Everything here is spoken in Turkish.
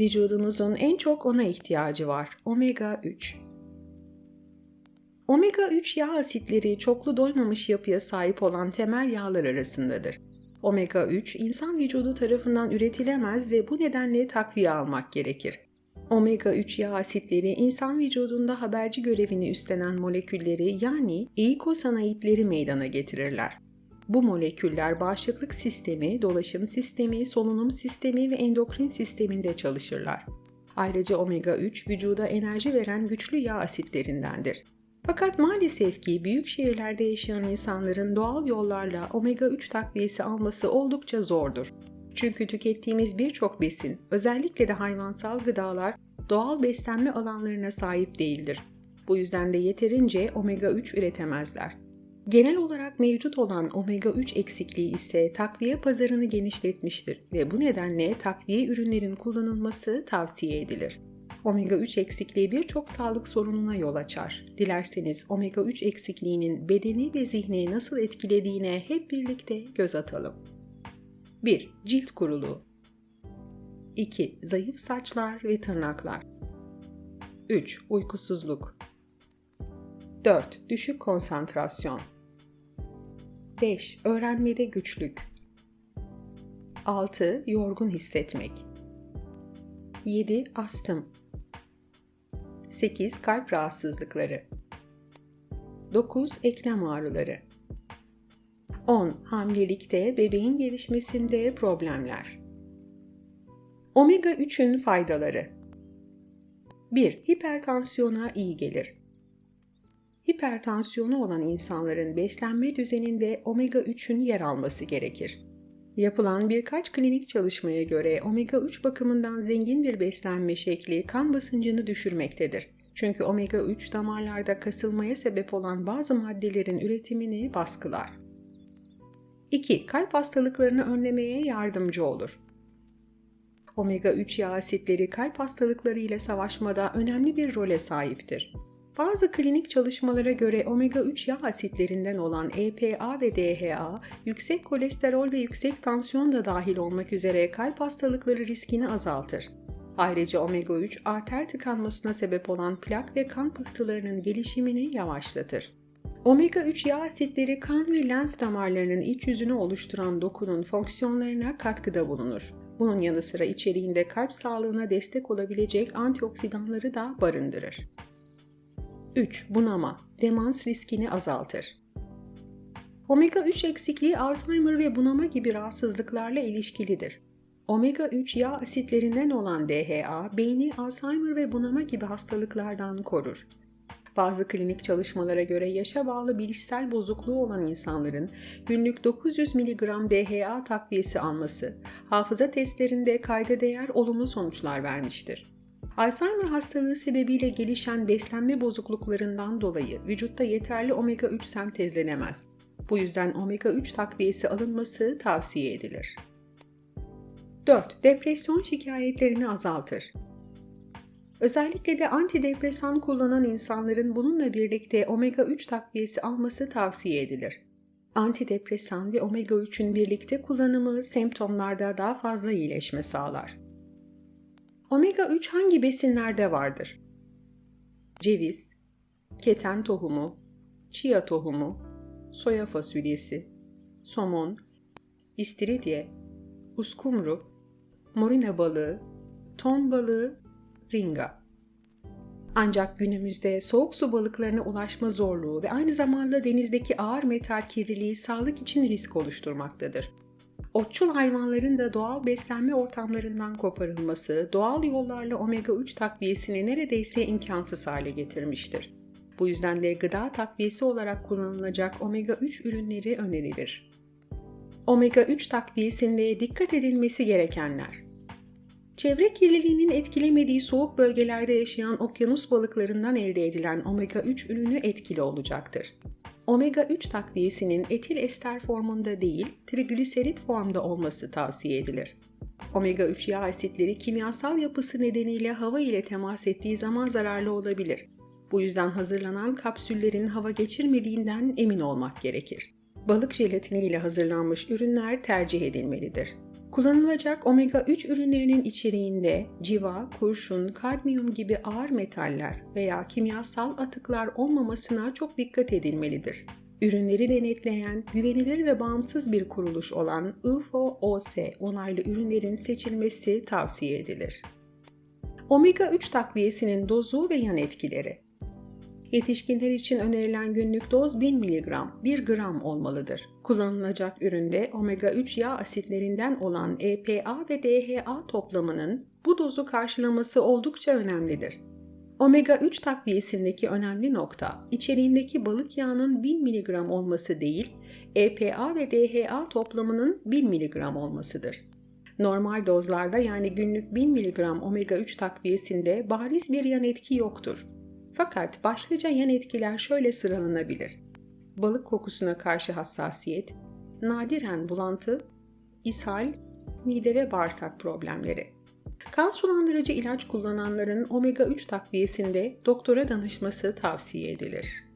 Vücudunuzun en çok ona ihtiyacı var. Omega 3. Omega 3 yağ asitleri çoklu doymamış yapıya sahip olan temel yağlar arasındadır. Omega 3 insan vücudu tarafından üretilemez ve bu nedenle takviye almak gerekir. Omega 3 yağ asitleri insan vücudunda haberci görevini üstlenen molekülleri yani eikosanoidleri meydana getirirler. Bu moleküller bağışıklık sistemi, dolaşım sistemi, solunum sistemi ve endokrin sisteminde çalışırlar. Ayrıca omega 3 vücuda enerji veren güçlü yağ asitlerindendir. Fakat maalesef ki büyük şehirlerde yaşayan insanların doğal yollarla omega 3 takviyesi alması oldukça zordur. Çünkü tükettiğimiz birçok besin, özellikle de hayvansal gıdalar doğal beslenme alanlarına sahip değildir. Bu yüzden de yeterince omega 3 üretemezler. Genel olarak mevcut olan omega 3 eksikliği ise takviye pazarını genişletmiştir ve bu nedenle takviye ürünlerin kullanılması tavsiye edilir. Omega 3 eksikliği birçok sağlık sorununa yol açar. Dilerseniz omega 3 eksikliğinin bedeni ve zihni nasıl etkilediğine hep birlikte göz atalım. 1. Cilt kuruluğu 2. Zayıf saçlar ve tırnaklar 3. Uykusuzluk 4. Düşük konsantrasyon 5. Öğrenmede güçlük 6. Yorgun hissetmek 7. Astım 8. Kalp rahatsızlıkları 9. Eklem ağrıları 10. Hamilelikte bebeğin gelişmesinde problemler Omega 3'ün faydaları 1. Hipertansiyona iyi gelir. Hipertansiyonu olan insanların beslenme düzeninde omega 3'ün yer alması gerekir. Yapılan birkaç klinik çalışmaya göre omega 3 bakımından zengin bir beslenme şekli kan basıncını düşürmektedir. Çünkü omega 3 damarlarda kasılmaya sebep olan bazı maddelerin üretimini baskılar. 2. Kalp hastalıklarını önlemeye yardımcı olur. Omega 3 yağ asitleri kalp hastalıkları ile savaşmada önemli bir role sahiptir. Bazı klinik çalışmalara göre omega 3 yağ asitlerinden olan EPA ve DHA, yüksek kolesterol ve yüksek tansiyon da dahil olmak üzere kalp hastalıkları riskini azaltır. Ayrıca omega 3 arter tıkanmasına sebep olan plak ve kan pıhtılarının gelişimini yavaşlatır. Omega 3 yağ asitleri kan ve lenf damarlarının iç yüzünü oluşturan dokunun fonksiyonlarına katkıda bulunur. Bunun yanı sıra içeriğinde kalp sağlığına destek olabilecek antioksidanları da barındırır. 3. Bunama, demans riskini azaltır. Omega 3 eksikliği Alzheimer ve bunama gibi rahatsızlıklarla ilişkilidir. Omega 3 yağ asitlerinden olan DHA, beyni Alzheimer ve bunama gibi hastalıklardan korur. Bazı klinik çalışmalara göre yaşa bağlı bilişsel bozukluğu olan insanların günlük 900 mg DHA takviyesi alması, hafıza testlerinde kayda değer olumlu sonuçlar vermiştir. Alzheimer hastalığı sebebiyle gelişen beslenme bozukluklarından dolayı vücutta yeterli omega 3 sentezlenemez. Bu yüzden omega 3 takviyesi alınması tavsiye edilir. 4. Depresyon şikayetlerini azaltır. Özellikle de antidepresan kullanan insanların bununla birlikte omega 3 takviyesi alması tavsiye edilir. Antidepresan ve omega 3'ün birlikte kullanımı semptomlarda daha fazla iyileşme sağlar. Omega 3 hangi besinlerde vardır? Ceviz, keten tohumu, chia tohumu, soya fasulyesi, somon, istiridye, uskumru, morina balığı, ton balığı, ringa. Ancak günümüzde soğuk su balıklarına ulaşma zorluğu ve aynı zamanda denizdeki ağır metal kirliliği sağlık için risk oluşturmaktadır. Otçul hayvanların da doğal beslenme ortamlarından koparılması, doğal yollarla omega 3 takviyesini neredeyse imkansız hale getirmiştir. Bu yüzden de gıda takviyesi olarak kullanılacak omega 3 ürünleri önerilir. Omega 3 takviyesinde dikkat edilmesi gerekenler Çevre kirliliğinin etkilemediği soğuk bölgelerde yaşayan okyanus balıklarından elde edilen omega 3 ürünü etkili olacaktır. Omega 3 takviyesinin etil ester formunda değil, trigliserit formda olması tavsiye edilir. Omega 3 yağ asitleri kimyasal yapısı nedeniyle hava ile temas ettiği zaman zararlı olabilir. Bu yüzden hazırlanan kapsüllerin hava geçirmediğinden emin olmak gerekir. Balık jelatini ile hazırlanmış ürünler tercih edilmelidir. Kullanılacak omega 3 ürünlerinin içeriğinde civa, kurşun, kadmiyum gibi ağır metaller veya kimyasal atıklar olmamasına çok dikkat edilmelidir. Ürünleri denetleyen, güvenilir ve bağımsız bir kuruluş olan IFO-OS onaylı ürünlerin seçilmesi tavsiye edilir. Omega 3 takviyesinin dozu ve yan etkileri Yetişkinler için önerilen günlük doz 1000 mg, 1 gram olmalıdır. Kullanılacak üründe omega 3 yağ asitlerinden olan EPA ve DHA toplamının bu dozu karşılaması oldukça önemlidir. Omega 3 takviyesindeki önemli nokta, içeriğindeki balık yağının 1000 mg olması değil, EPA ve DHA toplamının 1000 mg olmasıdır. Normal dozlarda yani günlük 1000 mg omega 3 takviyesinde bariz bir yan etki yoktur. Fakat başlıca yan etkiler şöyle sıralanabilir. Balık kokusuna karşı hassasiyet, nadiren bulantı, ishal, mide ve bağırsak problemleri. Kan sulandırıcı ilaç kullananların omega 3 takviyesinde doktora danışması tavsiye edilir.